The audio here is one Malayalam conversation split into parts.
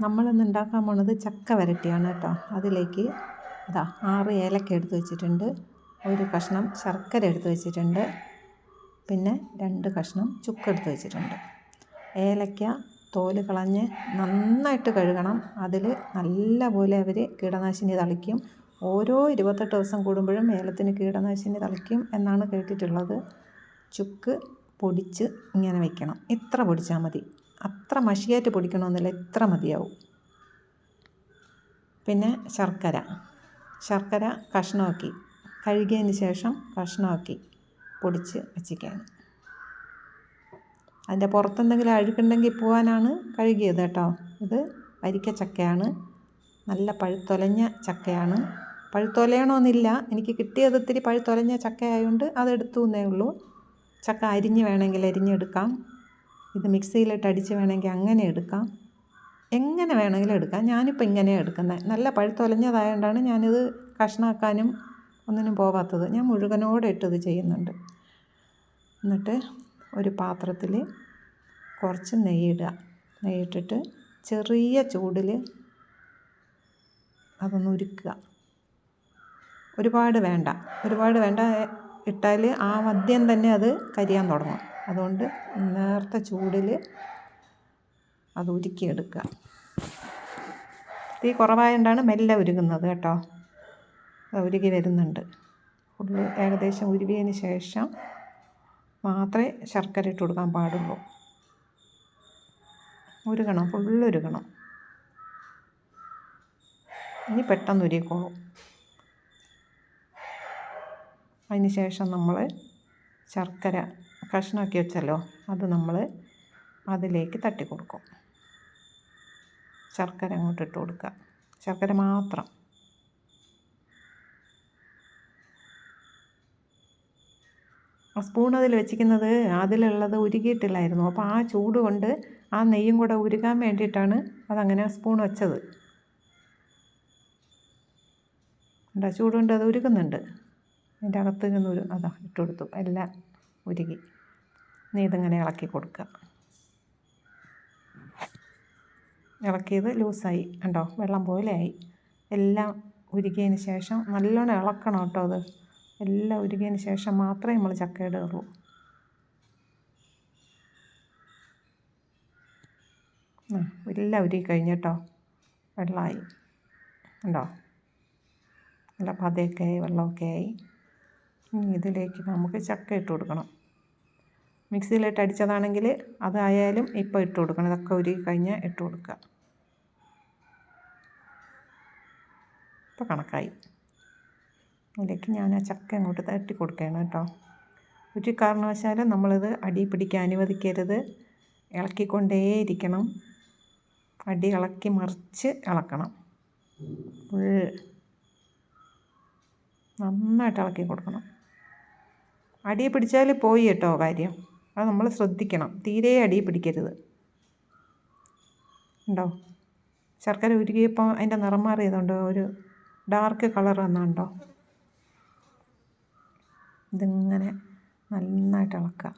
നമ്മളിന്ന് ഉണ്ടാക്കാൻ പോണത് ചക്ക വരട്ടിയാണ് കേട്ടോ. അതിലേക്ക് ഇതാ ആറ് ഏലക്ക എടുത്ത് വെച്ചിട്ടുണ്ട്. ഒരു കഷ്ണം ശർക്കര എടുത്ത് വെച്ചിട്ടുണ്ട്. പിന്നെ രണ്ട് കഷ്ണം ചുക്ക് എടുത്ത് വെച്ചിട്ടുണ്ട്. ഏലക്ക തോൽ കളഞ്ഞ് നന്നായിട്ട് കഴുകണം. അതിൽ നല്ലപോലെ അവർ കീടനാശിനി തളിക്കും. ഓരോ ഇരുപത്തെട്ട് ദിവസം കൂടുമ്പോഴും ഏലത്തിന് കീടനാശിനി തളിക്കും എന്നാണ് കേട്ടിട്ടുള്ളത്. ചുക്ക് പൊടിച്ച് ഇങ്ങനെ വെക്കണം. ഇത്ര പൊടിച്ചാൽ മതി. അത്ര മഷിയായിട്ട് പൊടിക്കണമെന്നില്ല ഇത്ര മതിയാവും. പിന്നെ ശർക്കര. ശർക്കര കഷ്ണമാക്കി. കഴുകിയതിന് ശേഷം കഷ്ണമാക്കി പൊടിച്ച് വെച്ചിരിക്കുകയാണ്. അതിന്റെ പുറത്തെന്തെങ്കിലും അഴുക്കുണ്ടെങ്കിൽ പോകാനാണ് കഴുകിയത് കേട്ടോ. ഇത് വരിക്ക ചക്കയാണ്. നല്ല പഴുത്തൊലഞ്ഞ ചക്കയാണ്. പഴുത്തൊലയണമെന്നില്ല എനിക്ക് കിട്ടിയത് ഇത്തിരി പഴുത്തൊലഞ്ഞ ചക്കയായതുകൊണ്ട് അതെടുത്തു എന്നേ ഉള്ളൂ. ചക്ക അരിഞ്ഞ് വേണമെങ്കിൽ അരിഞ്ഞെടുക്കാം. ഇത് മിക്സിയിലിട്ട് അടിച്ച് വേണമെങ്കിൽ അങ്ങനെ എടുക്കാം. എങ്ങനെ വേണമെങ്കിലും എടുക്കാം. ഞാനിപ്പോൾ ഇങ്ങനെയാണ് എടുക്കുന്നത് നല്ല പഴുത്തൊലഞ്ഞതായതുകൊണ്ടാണ് ഞാനിത് കഷ്ണാക്കാനും ഒന്നിനും പോവാത്തത്. ഞാൻ മുഴുവനോടെ ഇട്ടത് ചെയ്യുന്നുണ്ട്. എന്നിട്ട് ഒരു പാത്രത്തിൽ കുറച്ച് നെയ്യിടുക നെയ്യിട്ടിട്ട് ചെറിയ ചൂടിൽ അതൊന്ന് ഉരുക്കുക. ഒരുപാട് വേണ്ട. ഒരുപാട് വേണ്ട ഇട്ടാൽ ആ മദ്യം തന്നെ അത് കരിയാൻ തുടങ്ങും. അതുകൊണ്ട് നേർത്ത ചൂടിൽ അത് ഉരുക്കിയെടുക്കുക. തീ കുറവായതുകൊണ്ടാണ് മെല്ലെ ഉരുകുന്നത് കേട്ടോ. അത് ഉരുകി വരുന്നുണ്ട്. ഫുള്ള് ഏകദേശം ഉരുകിയതിന് ശേഷം മാത്രമേ ശർക്കര ഇട്ട് കൊടുക്കാൻ പാടുള്ളൂ. ഉരുകണം ഫുള്ള് ഉരുകണം. ഇനി പെട്ടെന്ന് ഉരുകിക്കോളും അതിന് ശേഷം നമ്മൾ ശർക്കര കഷ്ണമാക്കി വെച്ചല്ലോ അത് നമ്മൾ അതിലേക്ക് തട്ടി കൊടുക്കും ശർക്കര അങ്ങോട്ട് ഇട്ട് കൊടുക്കുക. ശർക്കര മാത്രം. ആ സ്പൂൺ അതിൽ വെച്ചിരിക്കുന്നത് അതിലുള്ളത് ഉരുകിയിട്ടില്ലായിരുന്നു. അപ്പോൾ ആ ചൂട് കൊണ്ട് ആ നെയ്യും കൂടെ ഉരുകാൻ വേണ്ടിയിട്ടാണ് അതങ്ങനെ സ്പൂൺ വെച്ചത്. എന്താ ചൂട് കൊണ്ട് അത് ഉരുകുന്നുണ്ട്. അതിന്റെ അകത്ത് നിന്ന് ഒരു അതാ ഇട്ട് കൊടുത്തു. എല്ലാം ഉരുകി. നീ ഇതിങ്ങനെ ഇളക്കി കൊടുക്കുക. ഇളക്കിയത് ലൂസായി. കണ്ടോ? വെള്ളം പോലെയായി എല്ലാം ഉരുകിയതിന് ശേഷം നല്ലോണം ഇളക്കണം കേട്ടോ അത്. എല്ലാം ഉരുകിയതിന് ശേഷം മാത്രമേ നമ്മൾ ചക്ക ഇടുകയുള്ളൂ. എല്ലാം ഉരുകി കഴിഞ്ഞിട്ടോ വെള്ളമായി. ഉണ്ടോ നല്ല പതയൊക്കെ ആയി വെള്ളമൊക്കെ ആയി. ഇതിലേക്ക് നമുക്ക് ചക്ക ഇട്ട് കൊടുക്കണം. മിക്സിയിലിട്ട് അടിച്ചതാണെങ്കിൽ അതായാലും ഇപ്പോൾ ഇട്ട് കൊടുക്കണം. ഇതൊക്കെ ഉരുകി കഴിഞ്ഞാൽ ഇട്ട് കൊടുക്കുക. ഇപ്പോൾ കണക്കായി. അതിലേക്ക് ഞാൻ ആ ചക്ക അങ്ങോട്ട് തട്ടി കൊടുക്കുകയാണ് കേട്ടോ. ഒരു കാരണവശാലും നമ്മളിത് അടി പിടിക്കാൻ അനുവദിക്കരുത്. ഇളക്കിക്കൊണ്ടേയിരിക്കണം. അടി ഇളക്കി മറിച്ച് ഇളക്കണം. ഫുൾ നന്നായിട്ട് ഇളക്കി കൊടുക്കണം. അടി പിടിച്ചാൽ പോയി കേട്ടോ കാര്യം. അത് നമ്മൾ ശ്രദ്ധിക്കണം. തീരെ അടി പിടിക്കരുത്. ഉണ്ടോ ശർക്കര ഉരുകിയപ്പോൾ അതിന്റെ നിറം മാറിയതുണ്ടോ ഒരു ഡാർക്ക് കളർ വന്നുണ്ടോ ഇതിങ്ങനെ നന്നായിട്ട് ഇളക്കുക.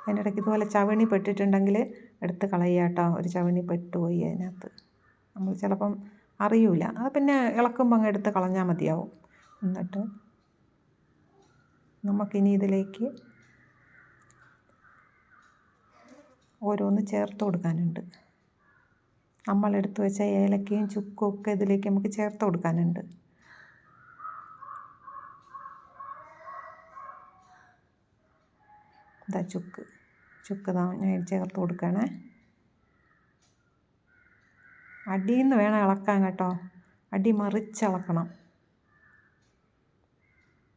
അതിന്റെ ഇടയ്ക്ക് ഇതുപോലെ ചവണി പെട്ടിട്ടുണ്ടെങ്കിൽ എടുത്ത് കളയുക കേട്ടോ. ഒരു ചവണി പെട്ടുപോയി അതിനകത്ത്. നമ്മൾ ചിലപ്പം അറിയൂല. അത് പിന്നെ ഇളക്കുമ്പോൾ അങ്ങ് എടുത്ത് കളഞ്ഞാൽ മതിയാവും. എന്നിട്ട് നമുക്കിനി ഇതിലേക്ക് ഓരോന്ന് ചേർത്ത് കൊടുക്കാനുണ്ട്. നമ്മൾ എടുത്തു വെച്ച ഏലക്കയും ചുക്കും ഒക്കെ ഇതിലേക്ക് നമുക്ക് ചേർത്ത് കൊടുക്കാനുണ്ട്. ഇതാ ചുക്ക്. ചുക്ക് ഞാൻ ചേർത്ത് കൊടുക്കണേ. അടിയിൽ നിന്ന് വേണം ഇളക്കാൻ കേട്ടോ. അടി മറിച്ചിളക്കണം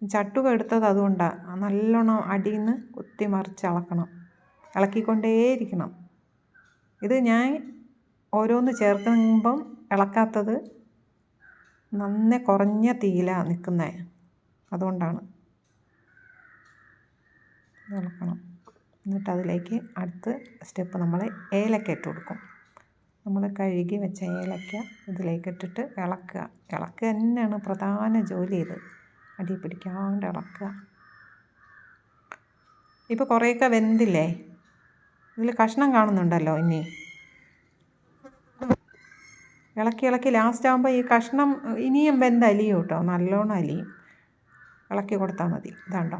ചട്ടുക എടുത്തത് അതുകൊണ്ടാണ് നല്ലോണം അടിയിൽ നിന്ന് കുത്തി മറിച്ചിളക്കണം ഇളക്കിക്കൊണ്ടേയിരിക്കണം. ഇത് ഞാൻ ഓരോന്ന് ചേർക്കുമ്പം ഇളക്കാത്തത് നന്നെ കുറഞ്ഞ തീയിലാണ് നിൽക്കുന്നത് അതുകൊണ്ടാണ്. ഇളക്കണം. എന്നിട്ട് അതിലേക്ക് അടുത്ത സ്റ്റെപ്പ് നമ്മൾ ഏലക്ക ഇട്ട് കൊടുക്കും. നമ്മൾ കഴുകി വെച്ച ഏലക്ക ഇതിലേക്ക് ഇട്ടിട്ട് ഇളക്കുക. ഇളക്കുക തന്നെയാണ് പ്രധാന ജോലി ഇത്. അടി പിടിക്കാണ്ട് ഇളക്കുക ഇപ്പോൾ കുറേയൊക്കെ വെന്തില്ലേ? ഇതിൽ കഷ്ണം കാണുന്നുണ്ടല്ലോ ഇനി. ഇളക്കി ഇളക്കി ലാസ്റ്റ് ആകുമ്പോൾ ഈ കഷ്ണം ഇനിയും വെന്ത് അലിയും കേട്ടോ. നല്ലോണം അലിയും. ഇളക്കി കൊടുത്താൽ മതി. ഇതാണ്ടോ?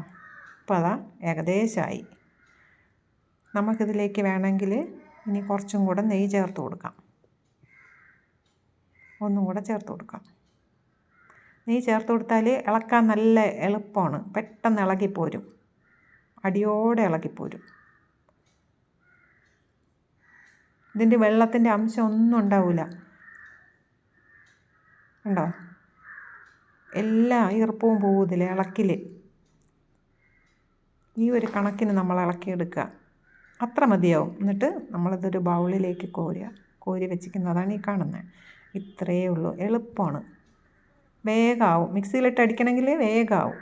അപ്പോൾ അതാ ഏകദേശമായി നമുക്കിതിലേക്ക് വേണമെങ്കിൽ ഇനി കുറച്ചും കൂടെ നെയ്യ് ചേർത്ത് കൊടുക്കാം. ഒന്നും കൂടെ ചേർത്ത് കൊടുക്കാം. നെയ്യ് ചേർത്ത് കൊടുത്താൽ ഇളക്കാൻ നല്ല എളുപ്പമാണ്. പെട്ടെന്ന് ഇളകിപ്പോരും. അടിയോടെ ഇളകിപ്പോരും. ഇതിന്റെ വെള്ളത്തിന്റെ അംശം ഒന്നും ഉണ്ടാവില്ല ഉണ്ടോ എല്ലാ ഈർപ്പവും പോകുന്നില്ല ഇളക്കിൽ ഈ ഒരു കണക്കിന് നമ്മൾ ഇളക്കിയെടുക്കുക. അത്ര മതിയാവും. എന്നിട്ട് നമ്മളിതൊരു ബൗളിലേക്ക് കോരുക. കോരി വെച്ചിരിക്കുന്നതാണ് ഈ കാണുന്നത്. ഇത്രയേ ഉള്ളൂ. എളുപ്പമാണ്. വേഗമാവും മിക്സിയിലിട്ട് അടിക്കണമെങ്കിൽ വേഗമാവും